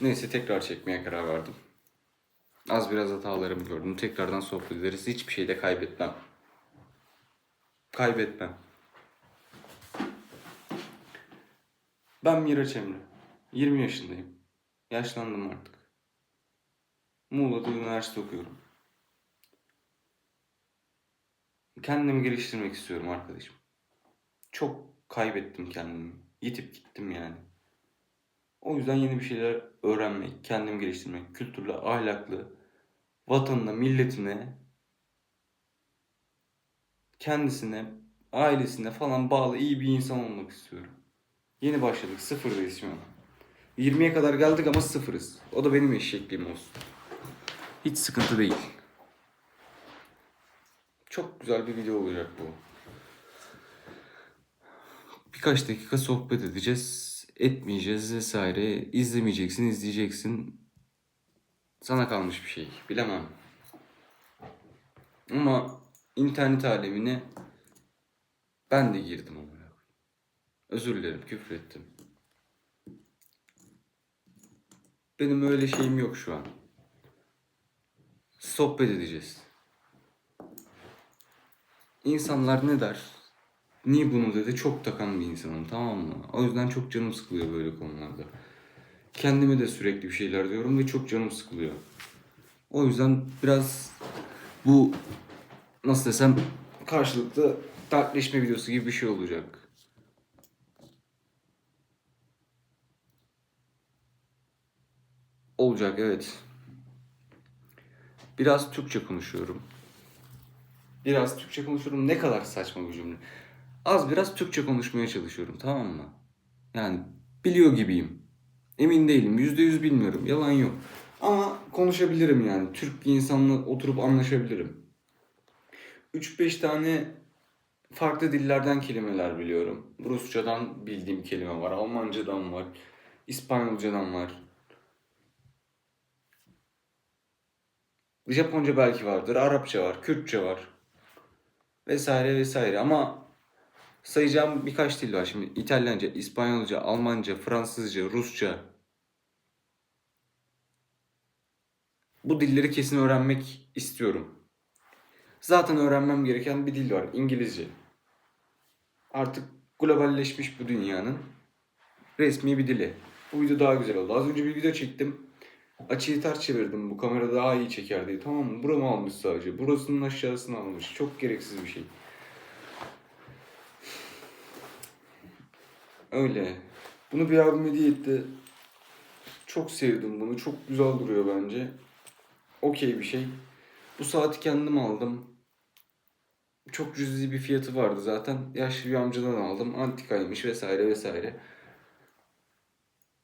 Neyse tekrar çekmeye karar verdim. Az biraz hatalarımı gördüm. Tekrardan sohbet ederiz. Hiçbir şey de kaybetmem. Kaybetmem. Ben Miraç Emre. 20 yaşındayım. Yaşlandım artık. Muğla'da üniversite okuyorum. Kendimi geliştirmek istiyorum arkadaşım. Çok kaybettim kendimi. Yitip gittim yani. O yüzden yeni bir şeyler öğrenmek, kendimi geliştirmek, kültürlü, ahlaklı, vatanına, milletine, kendisine, ailesine falan bağlı iyi bir insan olmak istiyorum. Yeni başladık, sıfırdayız şu an. 20'ye kadar geldik ama sıfırız. O da benim eşekliğim olsun. Hiç sıkıntı değil. Çok güzel bir video olacak bu. Birkaç dakika sohbet edeceğiz. Etmeyeceğiz vesaire. İzlemeyeceksin, izleyeceksin. Sana kalmış bir şey. Bilemem. Ama internet alemine ben de girdim ama. Özür dilerim, küfür ettim. Benim öyle şeyim yok şu an. Sohbet edeceğiz. İnsanlar ne der? Niye bunu dedi? Çok takan bir insanım tamam mı? O yüzden çok canım sıkılıyor böyle konularda. Kendime de sürekli bir şeyler diyorum ve çok canım sıkılıyor. O yüzden biraz bu nasıl desem karşılıklı dertleşme videosu gibi bir şey olacak. Olacak evet. Biraz Türkçe konuşuyorum. Biraz Türkçe konuşuyorum. Ne kadar saçma bir cümle. Az biraz Türkçe konuşmaya çalışıyorum tamam mı? Yani biliyor gibiyim. Emin değilim. Yüzde yüz bilmiyorum. Yalan yok. Ama konuşabilirim yani. Türk bir insanla oturup anlaşabilirim. 3-5 tane farklı dillerden kelimeler biliyorum. Rusçadan bildiğim kelime var. Almancadan var. İspanyolcadan var. Japonca belki vardır. Arapça var. Kürtçe var. Vesaire vesaire. Ama sayacağım birkaç dil var. Şimdi İtalyanca, İspanyolca, Almanca, Fransızca, Rusça. Bu dilleri kesin öğrenmek istiyorum. Zaten öğrenmem gereken bir dil var. İngilizce. Artık globalleşmiş bu dünyanın resmi bir dili. Bu video daha güzel oldu. Az önce bir video çektim. Açıyı ters çevirdim. Bu kamera daha iyi çeker diye. Tamam mı? Buramı almış sadece. Burasının aşağısını almış. Çok gereksiz bir şey. Öyle. Bunu bir abim hediye etti. Çok sevdim bunu. Çok güzel duruyor bence. Okey bir şey. Bu saati kendim aldım. Çok cüzi bir fiyatı vardı zaten. Yaşlı bir amcadan aldım. Antikaymış vesaire vesaire.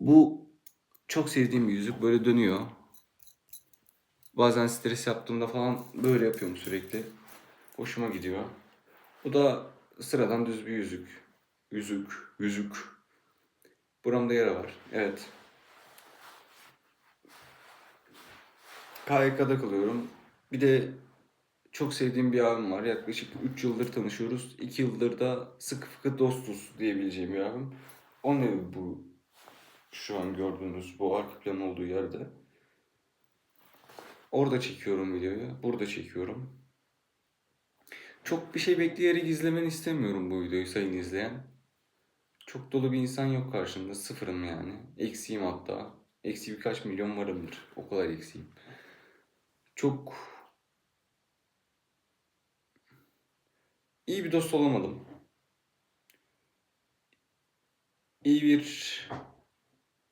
Bu çok sevdiğim bir yüzük. Böyle dönüyor. Bazen stres yaptığımda falan böyle yapıyorum sürekli. Hoşuma gidiyor. Bu da sıradan düz bir yüzük. Yüzük, yüzük. Buramda yara var. Evet. KYK'da kalıyorum. Bir de çok sevdiğim bir abim var. Yaklaşık 3 yıldır tanışıyoruz. 2 yıldır da sıkı fıkı dostuz diyebileceğim bir abim. Onun evi bu şu an gördüğünüz bu arka plan olduğu yerde. Orada çekiyorum videoyu. Burada çekiyorum. Çok bir şey bekleyerek izlemeni istemiyorum bu videoyu sayın izleyen. Çok dolu bir insan yok karşımda. Sıfırım yani. Eksiğim hatta. Eksi birkaç milyon varımdır. O kadar eksiğim. Çok iyi bir dost olamadım. İyi bir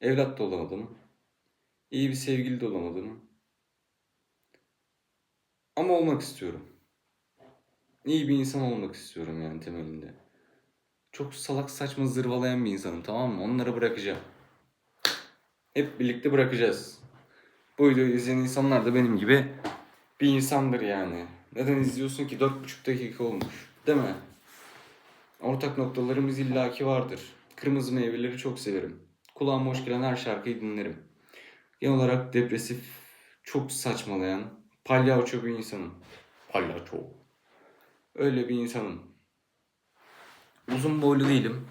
evlat da olamadım. İyi bir sevgili de olamadım. Ama olmak istiyorum. İyi bir insan olmak istiyorum yani temelinde. Çok salak saçma zırvalayan bir insanım tamam mı? Onları bırakacağım. Hep birlikte bırakacağız. Bu videoyu izleyen insanlar da benim gibi bir insandır yani. Neden izliyorsun ki? 4,5 dakika olmuş. Değil mi? Ortak noktalarımız illaki vardır. Kırmızı meyveleri çok severim. Kulağıma hoş gelen her şarkıyı dinlerim. Genel olarak depresif, çok saçmalayan, palyaço bir insanım. Palyaço. Öyle bir insanım. Uzun boylu değilim.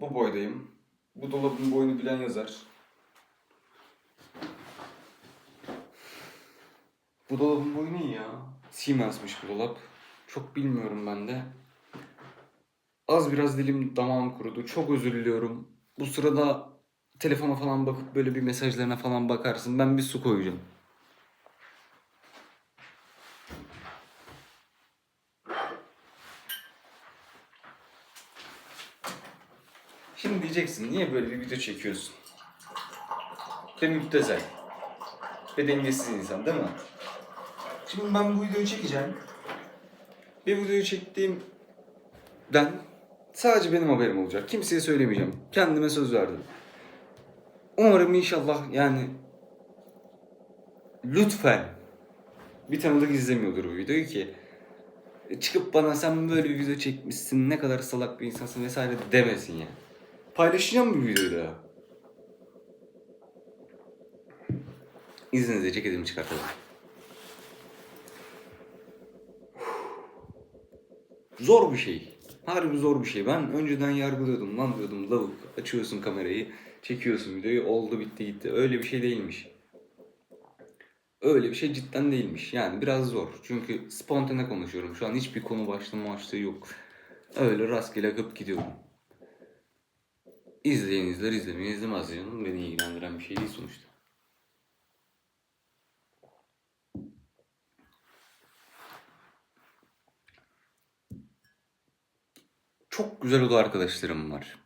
Bu boydayım. Bu dolabın boyunu bilen yazar. Bu dolabın boyu ne ya? Siemens'miş bu dolap. Çok bilmiyorum ben de. Az biraz dilim damağım kurudu. Çok özür diliyorum. Bu sırada telefona falan bakıp böyle bir mesajlarına falan bakarsın. Ben bir su koyacağım. Şimdi diyeceksin niye böyle bir video çekiyorsun? Ve müptezel. Ve dengesiz insan değil mi? Şimdi ben bu videoyu çekeceğim. Bir videoyu çektiğimden sadece benim haberim olacak. Kimseye söylemeyeceğim. Kendime söz verdim. Umarım inşallah yani lütfen bir tanıdık izlemiyordur bu videoyu ki çıkıp bana sen böyle bir video çekmişsin ne kadar salak bir insansın vesaire demesin ya. Paylaşacağım bu videoyu. İzninizle ceketimi çıkartalım. Zor bir şey. Harbi zor bir şey. Ben önceden yargılıyordum. Lan diyordum lavuk. Açıyorsun kamerayı. Çekiyorsun videoyu. Oldu bitti gitti. Öyle bir şey değilmiş. Öyle bir şey cidden değilmiş. Yani biraz zor. Çünkü spontane konuşuyorum. Şu an hiçbir konu başlığı başlığı yok. Öyle rastgele akıp gidiyorum. İzleyen izler, izlemeyen izlemez canım. Beni ilgilendiren bir şey değil sonuçta. Çok güzel oda arkadaşlarım var.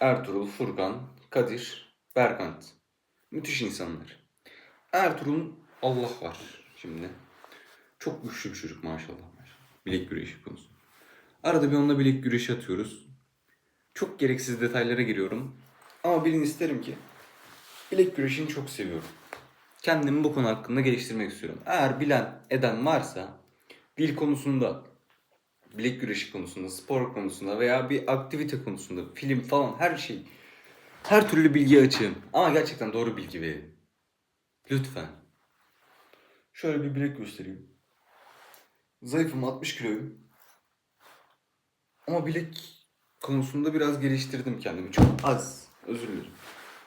Ertuğrul, Furkan, Kadir, Berkant. Müthiş insanlar. Ertuğrul'un Allah var şimdi. Çok güçlü bir çocuk maşallah. Bilek güreşi konusu. Arada bir onunla bilek güreşi atıyoruz. Çok gereksiz detaylara giriyorum. Ama bilin isterim ki bilek güreşini çok seviyorum. Kendimi bu konu hakkında geliştirmek istiyorum. Eğer bilen eden varsa dil konusunda, bilek güreşi konusunda, spor konusunda veya bir aktivite konusunda, film falan her şey, her türlü bilgi açığım. Ama gerçekten doğru bilgi verin. Lütfen. Şöyle bir bilek göstereyim. Zayıfım 60 kiloyum. Ama bilek konusunda biraz geliştirdim kendimi. Çok az. Özür dilerim.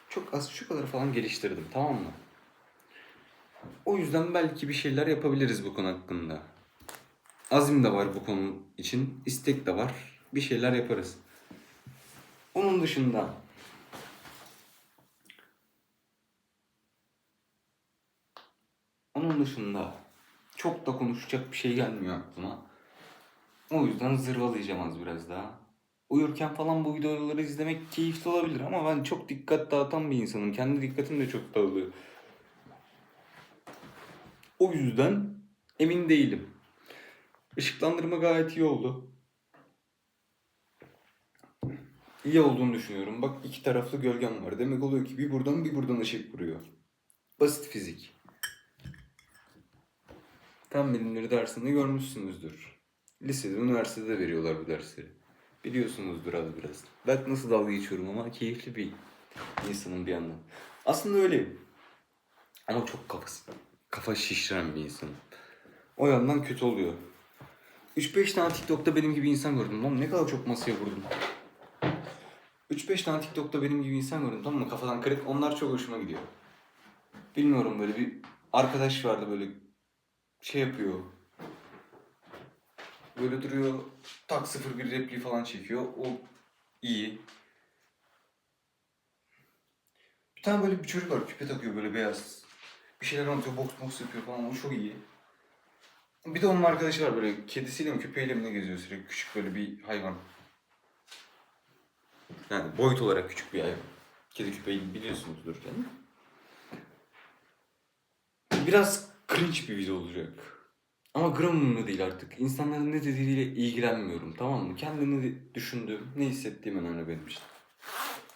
Çok az şu kadar falan geliştirdim tamam mı? O yüzden belki bir şeyler yapabiliriz bu konu hakkında. Azim de var bu konu için. istek de var. Bir şeyler yaparız. Onun dışında Onun dışında çok da konuşacak bir şey gelmiyor aklıma. O yüzden zırvalayacağım az biraz daha. Uyurken falan bu videoları izlemek keyifli olabilir ama ben çok dikkat dağıtan bir insanım. Kendi dikkatim de çok dağılıyor. O yüzden emin değilim. Işıklandırma gayet iyi oldu. İyi olduğunu düşünüyorum. Bak iki taraflı gölgem var. Demek oluyor ki bir buradan bir buradan ışık vuruyor. Basit fizik. Fen bilimleri dersinde görmüşsünüzdür. Lisede, üniversitede de veriyorlar bu dersleri. Biliyorsunuzdur az biraz. Bak nasıl dalga geçiyorum ama keyifli bir insanım bir yandan. Aslında öyleyim. Ama çok kafası, kafa şişiren bir insanım. O yandan kötü oluyor. 3-5 tane TikTok'ta benim gibi insan gördüm. Lan ne kadar çok masaya vurdum. 3-5 tane TikTok'ta benim gibi insan gördüm tamam mı? Kafadan kırık. Onlar çok hoşuma gidiyor. Bilmiyorum böyle bir arkadaş vardı böyle şey yapıyor. Böyle duruyor. Tak sıfır bir repliği falan çekiyor. O iyi. Bir tane böyle bir çocuk var küpe takıyor böyle beyaz. Bir şeyler anlatıyor, boks boks yapıyor falan. O çok iyi. Bir de onun arkadaşı var böyle kedisiyle mi köpeğiyle mi ne geziyor sürekli. Küçük böyle bir hayvan. Yani boyut olarak küçük bir hayvan. Kedi köpeği biliyorsunuzdur canım. Biraz cringe bir video olacak. Ama gram umurumda değil artık. İnsanların ne dediğiyle ilgilenmiyorum tamam mı? Kendimi düşündüğüm, ne hissettiğim önemli benim için.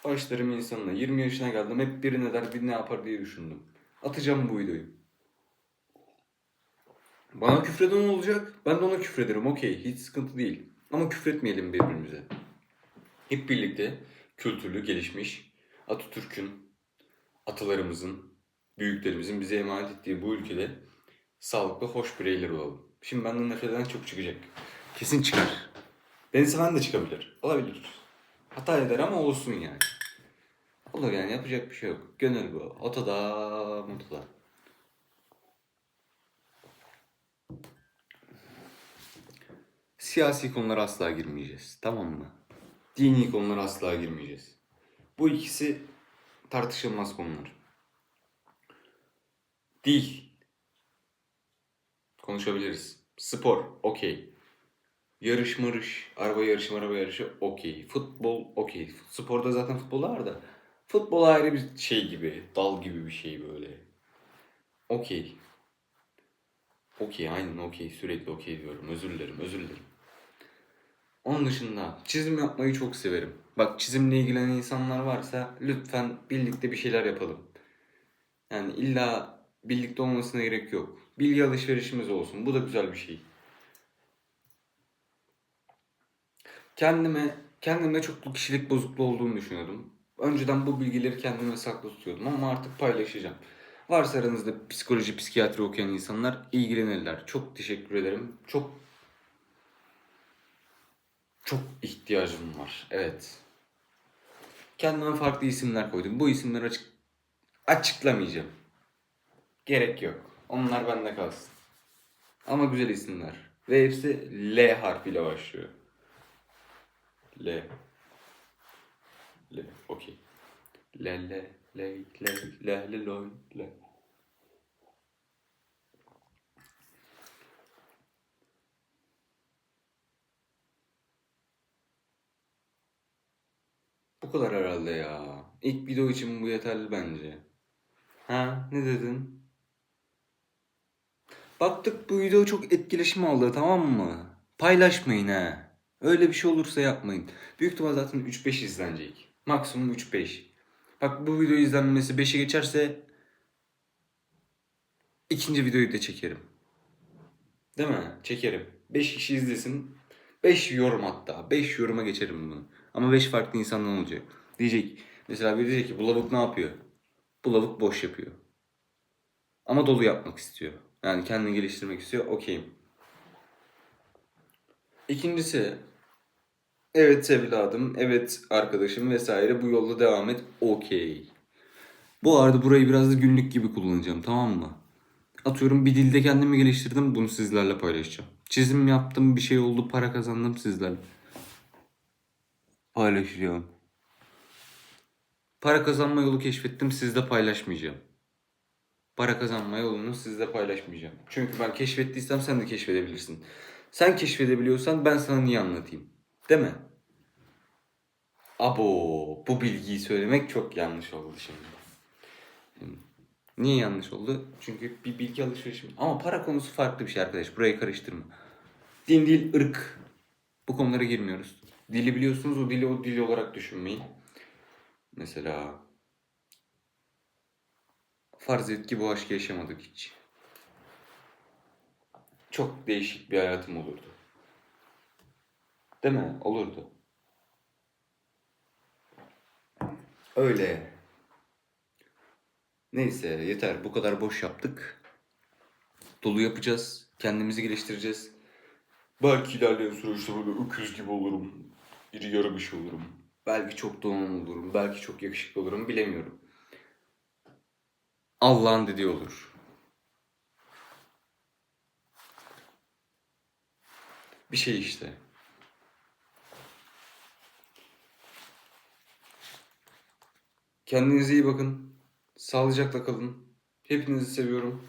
Başlarım insanla. 20 yaşına geldim. Hep biri ne der, biri ne yapar diye düşündüm. Atacağım bu videoyu. Bana küfreden olacak. Ben de ona küfrederim. Okey. Hiç sıkıntı değil. Ama küfretmeyelim birbirimize. Hep birlikte kültürlü, gelişmiş Atatürk'ün, atalarımızın, büyüklerimizin bize emanet ettiği bu ülkede sağlıklı, hoş bireyler olalım. Şimdi benden nefret eden çok çıkacak. Kesin çıkar. Beni seven de çıkabilir. Olabilir. Hata eder ama olsun yani. olur yani yapacak bir şey yok. Gönül bu. Otoda motoda. Siyasi konulara asla girmeyeceğiz. Tamam mı? Dini konulara asla girmeyeceğiz. Bu ikisi tartışılmaz konular. Dil. Konuşabiliriz. Spor. Okey. Yarış marış. Araba yarışı araba yarışı. Okey. Futbol. Okey. Sporda zaten futbol var da. Futbol ayrı bir şey gibi. Dal gibi bir şey böyle. Okey. Okey aynen okey. Sürekli okey diyorum. Özür dilerim özür dilerim. Onun dışında çizim yapmayı çok severim. Bak çizimle ilgilenen insanlar varsa lütfen birlikte bir şeyler yapalım. Yani illa birlikte olmasına gerek yok. Bilgi alışverişimiz olsun. Bu da güzel bir şey. Kendime kendime çoklu kişilik bozukluğu olduğunu düşünüyordum. Önceden bu bilgileri kendime saklı tutuyordum ama artık paylaşacağım. Varsa aranızda psikoloji, psikiyatri okuyan insanlar ilgilenirler. Çok teşekkür ederim. Çok çok ihtiyacım var. Evet. Kendime farklı isimler koydum. Bu isimleri açık açıklamayacağım. Gerek yok. Onlar bende kalsın. Ama güzel isimler. Ve hepsi L harfiyle başlıyor. L. L. Okey. L, L, L, L, L, L, L, L. Bu kadar herhalde ya. İlk video için bu yeterli bence. Ha, ne dedin? Baktık bu video çok etkileşim aldı tamam mı? Paylaşmayın ha. Öyle bir şey olursa yapmayın. Büyük ihtimal zaten 3-5 izlenecek. Maksimum 3-5. Bak bu video izlenmesi 5'e geçerse ikinci videoyu da çekerim. Değil mi? Çekerim. 5 kişi izlesin. 5 yorum hatta. 5 yoruma geçerim bunu. Ama 5 farklı insandan olacak. Diyecek. Mesela biri diyecek ki bu lavuk ne yapıyor? Bu lavuk boş yapıyor. Ama dolu yapmak istiyor. Yani kendini geliştirmek istiyor. Okeyim. İkincisi evet evladım, evet arkadaşım vesaire bu yolda devam et. Okey. Bu arada burayı biraz da günlük gibi kullanacağım tamam mı? Atıyorum bir dilde kendimi geliştirdim bunu sizlerle paylaşacağım. Çizim yaptım bir şey oldu para kazandım sizlerle. Paylaşacağım. Para kazanma yolu keşfettim sizle paylaşmayacağım. Para kazanma yolunu sizle paylaşmayacağım. Çünkü ben keşfettiysem sen de keşfedebilirsin. Sen keşfedebiliyorsan ben sana niye anlatayım? Değil mi? Abo bu bilgiyi söylemek çok yanlış oldu şimdi. Niye yanlış oldu? Çünkü bir bilgi alışverişi. Ama para konusu farklı bir şey arkadaş. Burayı karıştırma. Din, dil, ırk. Bu konulara girmiyoruz. Dili biliyorsunuz o dili o dili olarak düşünmeyin. Mesela farz et ki bu aşkı yaşamadık hiç. Çok değişik bir hayatım olurdu. Değil mi? Olurdu. Öyle. Neyse yeter. Bu kadar boş yaptık. Dolu yapacağız. Kendimizi geliştireceğiz. Belki ilerleyen süreçte böyle öküz gibi olurum. İri yarı olurum. Belki çok donanımlı olurum. Belki çok yakışıklı olurum. Bilemiyorum. Allah'ın dediği olur. Bir şey işte. Kendinize iyi bakın. Sağlıcakla kalın. Hepinizi seviyorum.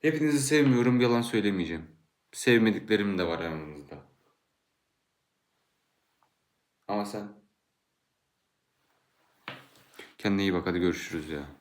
Hepinizi sevmiyorum, yalan söylemeyeceğim. Sevmediklerim de var aranızda. Ama sen... Kendine iyi bak, hadi görüşürüz ya.